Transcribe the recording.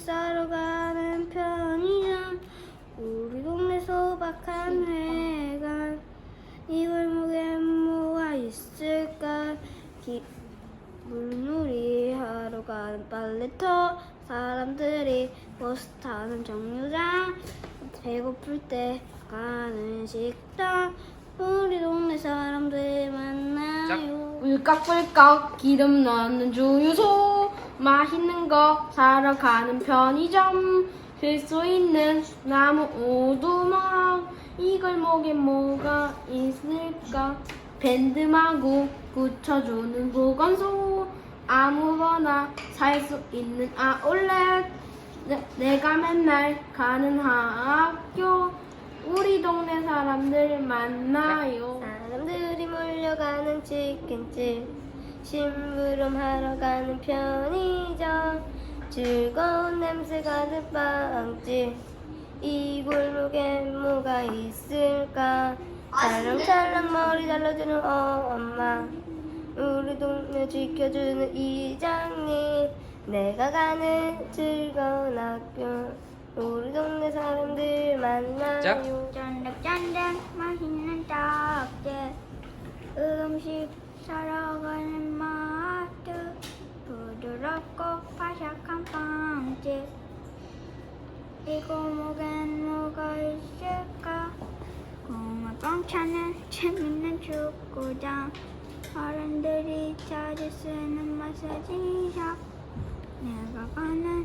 식사로 가는 편의점 우리 동네 소박한 회관. 이 골목에 뭐가 있을까? 기, 물놀이 하러 가는 빨래터. 사람들이 버스 타는 정류장. 배고플 때 가는 식당. 우리 동네 사람들 만나요. 울깍불깍 기름 넣는 주유소. 맛있는 거 사러 가는 편의점. 쉴수 있는 나무 오두막. 이 골목에 뭐가 있을까? 밴드마구 붙여주는 보건소. 아무거나 살 수 있는 아울렛. 내, 내가 맨날 가는 학교. 우리 동네 사람들 만나요. 사람들이 몰려가는 치킨집 심부름 하러 가는 편의점 즐거운 냄새 가득 빵집 이 골목에 뭐가 있을까? 찰랑찰랑 머리 잘라주는 엄마. 우리 동네 지켜주는 이장님. 내가 가는 즐거운 학교. 우리 동네 사람들 만나요. 쫀득쫀득 맛있는 떡집 음식 빵집 이 골목엔 뭐가 있을까? 공을 뻥 차는 재밌는 축구장 어른들이 자주 쓰는 마사지샵. 내가 가는